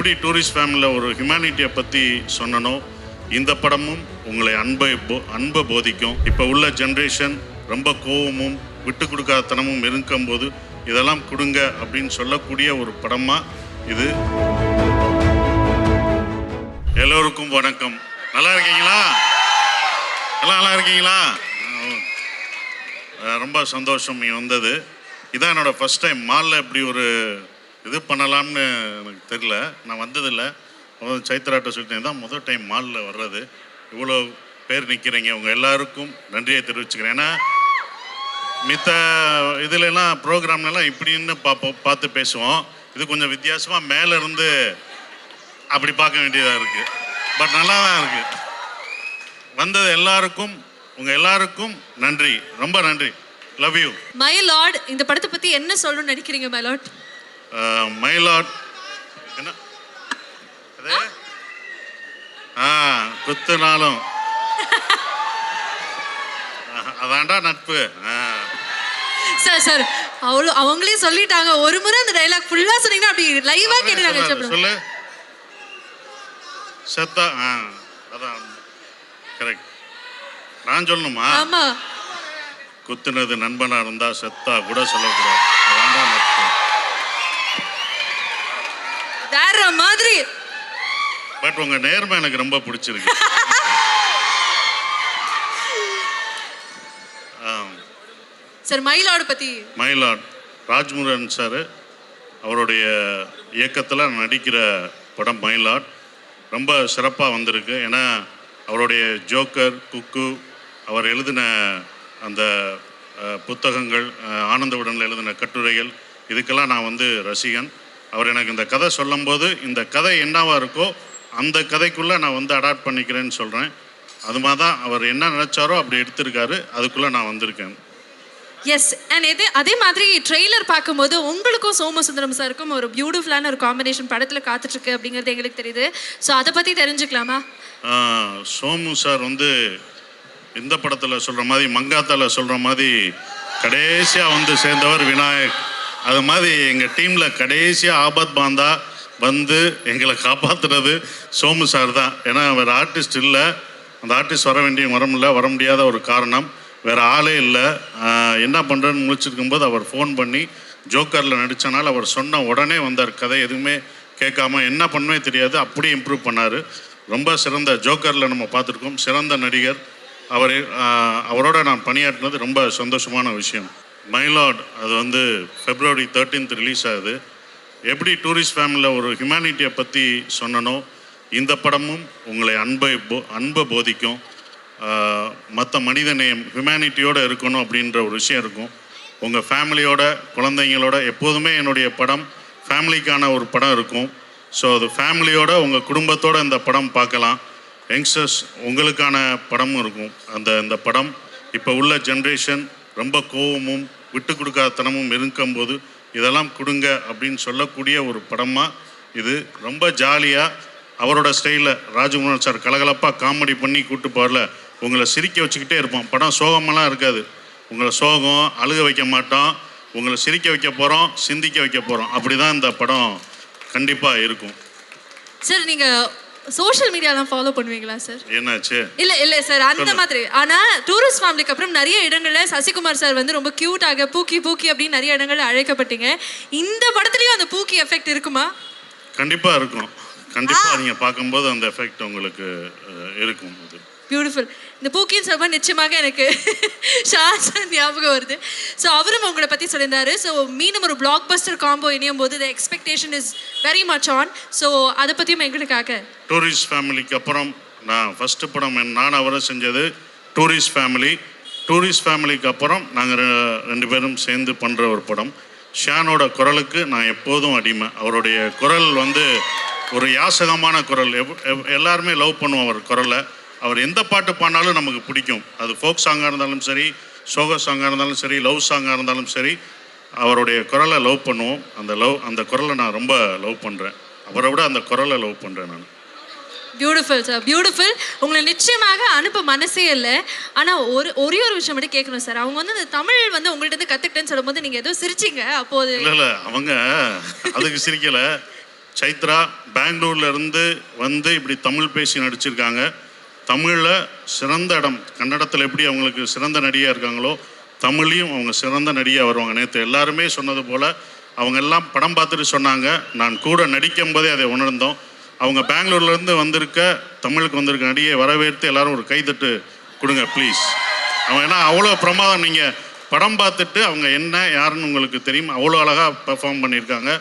எப்படி டூரிஸ்ட் ஃபேமிலியில் ஒரு ஹியூமனிட்டியை பற்றி சொன்னனோ இந்த படமும் உங்களை அன்பை போ- அன்பை போதிக்கும். இப்போ உள்ள ஜென்ரேஷன் ரொம்ப கோவமும் விட்டு கொடுக்காதனமும் இருக்கும்போது இதெல்லாம் கொடுங்க அப்படின்னு சொல்லக்கூடிய ஒரு படமாக இது. எல்லோருக்கும் வணக்கம். நல்லா இருக்கீங்களா? எல்லாம் நல்லா இருக்கீங்களா? ரொம்ப சந்தோஷம் நீ வந்தது. இதான் என்னோட ஃபர்ஸ்ட் டைம் மாலில் இப்படி ஒரு இது பண்ணலாம்னு எனக்கு தெரியல. நான் வந்ததில்லை. முதல் சைத்ராட்ட சுற்றி தான் முதல் டைம் மாலில் வர்றது. இவ்வளோ பேர் நிற்கிறீங்க உங்கள் எல்லாருக்கும் நன்றியை தெரிவிச்சுக்கிறேன். ஏன்னா மித்த இதுலலாம் ப்ரோக்ராம்லாம் இப்படின்னு பார்ப்போம் பார்த்து பேசுவோம். இது கொஞ்சம் வித்தியாசமாக மேலேருந்து அப்படி பார்க்க வேண்டியதாக இருக்குது பட் நல்லா தான் இருக்குது வந்தது எல்லாருக்கும் உங்கள் எல்லாருக்கும் நன்றி. ரொம்ப நன்றி. லவ் யூ மை லார்ட் இந்த படத்தை பற்றி என்ன சொல்லணும்னு நினைக்கிறீங்க மை லார்ட் மயிலாட் என்ன? அது? ஆ குத்துனாலும். அதான்டா நட்பு. சார் சார் அவ்வளோ அவங்களே சொல்லிட்டாங்க. ஒரு முறை அந்த டைலாக் ஃபுல்லா சொன்னீங்கன்னா அப்படி லைவா கேட்டு நாங்க சொல்லாத, சாப்பிடுவோம் சொல்லு. செத்தா ஆ அதான். கரெக்ட் நான் சொல்லணுமா? ஆமா. குத்துனது நண்பனா இருந்தா செத்தா கூட சொல்லக்கூடாது. அதான்டா நட்பு வேற மாதிரி. பட் உங்க நேர்மை எனக்கு ரொம்ப பிடிச்சிருக்கு. சார் மை லார்ட் பத்தி. மயிலாட். ராஜ்முருகன் சார் அவருடைய இயக்கத்தில் நடிக்கிற படம் மயிலாட். ரொம்ப சிறப்பாக வந்திருக்கு. ஏன்னா அவருடைய ஜோக்கர் குக்கு அவர் எழுதின அந்த புத்தகங்கள் அஹ், ஆனந்த உடனில் எழுதின கட்டுரைகள் இதுக்கெல்லாம் நான் வந்து ரசிகன். அவர் எனக்கு இந்த கதை சொல்லும்போது இந்த கதை என்னவா இருக்கோ அந்த கதைக்குள்ளே நான் வந்து அடாப்ட் பண்ணிக்கிறேன்னு சொல்கிறேன் அது மாதிரி தான் அவர் என்ன நினச்சாரோ அப்படி எடுத்திருக்காரு. அதுக்குள்ளே நான் வந்திருக்கேன். எஸ் அண்ட் இதே அதே மாதிரி ட்ரெய்லர் பார்க்கும்போது உங்களுக்கும் சோமசுந்தரம் சாருக்கும் ஒரு பியூட்டிஃபுல்லான ஒரு காம்பினேஷன் படத்துல காத்துட்டு இருக்கு அப்படிங்கிறது எங்களுக்கு தெரியுது. ஸோ அதை பத்தி தெரிஞ்சுக்கலாமா? சோமு சார் வந்து இந்த படத்தில் சொல்கிற மாதிரி மங்காத்தால சொல்கிற மாதிரி கடைசியாக வந்து சேர்ந்தவர் விநாயக். அது மாதிரி எங்கள் டீமில் கடைசியாக ஆபத் பாந்தா வந்து எங்களை காப்பாற்றுறது சோமு சார் தான். ஏன்னா வேறு ஆர்டிஸ்ட் இல்லை. அந்த ஆர்டிஸ்ட் வர வேண்டிய வர முடியல வர முடியாத ஒரு காரணம். வேறு ஆளே இல்லை. என்ன பண்ணுறேன்னு முடிச்சிருக்கும்போது அவர் ஃபோன் பண்ணி ஜோக்கரில் நடித்தனால அவர் சொன்ன உடனே வந்தார் கதை. எதுவுமே கேட்காம என்ன பண்ணவே தெரியாது. அப்படியே இம்ப்ரூவ் பண்ணார். ரொம்ப சிறந்த ஜோக்கரில் நம்ம பார்த்துருக்கோம். சிறந்த நடிகர். அவர் அவரோட நான் பணியாற்றினது ரொம்ப சந்தோஷமான விஷயம். மைலாட் அது வந்து ஃபெப்ரவரி தேர்ட்டீன்த் ரிலீஸ் ஆகுது. எப்படி டூரிஸ்ட் ஃபேமிலியில் ஒரு ஹியூமனிட்டியை பற்றி சொன்னனோ இந்த படமும் உங்களை அன்பை போ அன்பை போதிக்கும். மற்ற மனித நேயம் ஹியூமனிட்டியோடு இருக்கணும் அப்படின்ற ஒரு விஷயம் இருக்கும். உங்கள் ஃபேமிலியோட குழந்தைங்களோட எப்போதுமே என்னுடைய படம் ஃபேமிலிக்கான ஒரு படம் இருக்கும். ஸோ அது ஃபேமிலியோட உங்கள் குடும்பத்தோட இந்த படம் பார்க்கலாம். யங்ஸ்டர்ஸ் உங்களுக்கான படமும் இருக்கும். அந்த இந்த படம் இப்போ உள்ள ஜென்ரேஷன் ரொம்ப கோவமும் விட்டு கொடுக்காதனமும் இருக்கும்போது இதெல்லாம் கொடுங்க அப்படின்னு சொல்லக்கூடிய ஒரு படமாக இது. ரொம்ப ஜாலியாக அவரோட ஸ்டைலில் ராஜகுமார் சார் கலகலப்பாக காமெடி பண்ணி கூட்டு போகல உங்களை சிரிக்க வச்சுக்கிட்டே இருப்போம். படம் சோகமெல்லாம் இருக்காது. உங்களை சோகம் அழுக வைக்க மாட்டோம். உங்களை சிரிக்க வைக்க போகிறோம் சிந்திக்க வைக்க போகிறோம் அப்படி தான் இந்த படம் கண்டிப்பாக இருக்கும். சார் நீங்கள் சோஷியல் மீடியாலாம் ஃபாலோ பண்ணுவீங்களா சார் என்னாச்சு? இல்ல இல்ல சார் அந்த மாதிரி. ஆனா டூரிஸ்ட் ஃபேமிலிக்கு அப்புறம் நிறைய இடங்கள்ல சசிகுமார் சார் வந்து ரொம்ப கியூட்டாக பூக்கி பூக்கி அப்படின்னு நிறைய இடங்கள்ல அழைக்கப்பட்டீங்க. இந்த படத்துலயும் அந்த பூக்கி எஃபெக்ட் இருக்குமா? கண்டிப்பாக இருக்கும். கண்டிப்பாக நீங்கள் பார்க்கும்போது அந்த எஃபெக்ட் உங்களுக்கு இருக்கும் அது. பியூட்டிஃபுல் இந்த பூக்கின்னு சொல்லும்போது நிச்சயமாக எனக்கு ஷாஜான் ஞாபகம் வருது. ஸோ அவரும் உங்களை பற்றி சொல்லியிருந்தாரு. ஸோ மீண்டும் ஒரு பிளாக் பஸ்டர் காம்போ இணையும் போது the expectation is very much on so அதை பற்றியும் எங்களுக்காக டூரிஸ்ட் ஃபேமிலிக்கு அப்புறம் நான் ஃபஸ்ட்டு படம் நான் அவரை செஞ்சது டூரிஸ்ட் ஃபேமிலி டூரிஸ்ட் ஃபேமிலிக்கு அப்புறம் நாங்கள் ரெண்டு பேரும் சேர்ந்து பண்ணுற ஒரு படம். ஷானோட குரலுக்கு நான் எப்போதும் அடிமை. அவருடைய குரல் வந்து ஒரு யாசகமான குரல். எவ் எவ்- எல்லாருமே லவ் பண்ணுவோம் அவர் குரலை. அவர் எந்த பாட்டு பாடினாலும் நமக்கு பிடிக்கும். அது ஃபோக் சாங்காக இருந்தாலும் சரி சோக சாங்காக இருந்தாலும் சரி லவ் சாங்காக இருந்தாலும் சரி அவருடைய குரலை லவ் பண்ணுவோம். அந்த லவ் அந்த குரலை நான் ரொம்ப லவ் பண்ணுறேன் அவரை விட அந்த குரலை லவ் பண்ணுறேன் நான். பியூட்டிஃபுல் சார் பியூட்டிஃபுல் உங்களை நிச்சயமாக அனுப்ப மனசே இல்லை. ஆனால் ஒரு ஒரே ஒரு விஷயம் மட்டும் கேட்கணும் சார் அவங்க வந்து இந்த தமிழ் வந்து உங்கள்ட்ட இருந்து கற்றுக்கிட்டேன்னு சொல்லும்போது நீங்கள் ஏதோ சிரிச்சிங்க அப்போது இல்லை இல்லை. அவங்க அதுக்கு சிரிக்கலை. சைத்ரா பெங்களூர்ல இருந்து வந்து இப்படி தமிழ் பேசி நடிச்சிருக்காங்க. தமிழில் சிறந்த இடம் கன்னடத்தில் எப்படி அவங்களுக்கு சிறந்த நடிகையாக இருக்காங்களோ தமிழ்லையும் அவங்க சிறந்த நடிகையாக வருவாங்க. நேற்று எல்லாருமே சொன்னது போல் அவங்க எல்லாம் படம் பார்த்துட்டு சொன்னாங்க. நான் கூட நடிக்கும் போதே அதை உணர்ந்தோம். அவங்க பெங்களூர்லேருந்து வந்திருக்க தமிழுக்கு வந்திருக்க நடிகையை வரவேற்று எல்லாரும் ஒரு கைதட்டு கொடுங்க ப்ளீஸ் அவன் ஏன்னா அவ்வளோ பிரமாதம். நீங்கள் படம் பார்த்துட்டு அவங்க என்ன யாருன்னு உங்களுக்கு தெரியும். அவ்வளோ அழகாக பெர்ஃபார்ம் பண்ணியிருக்காங்க.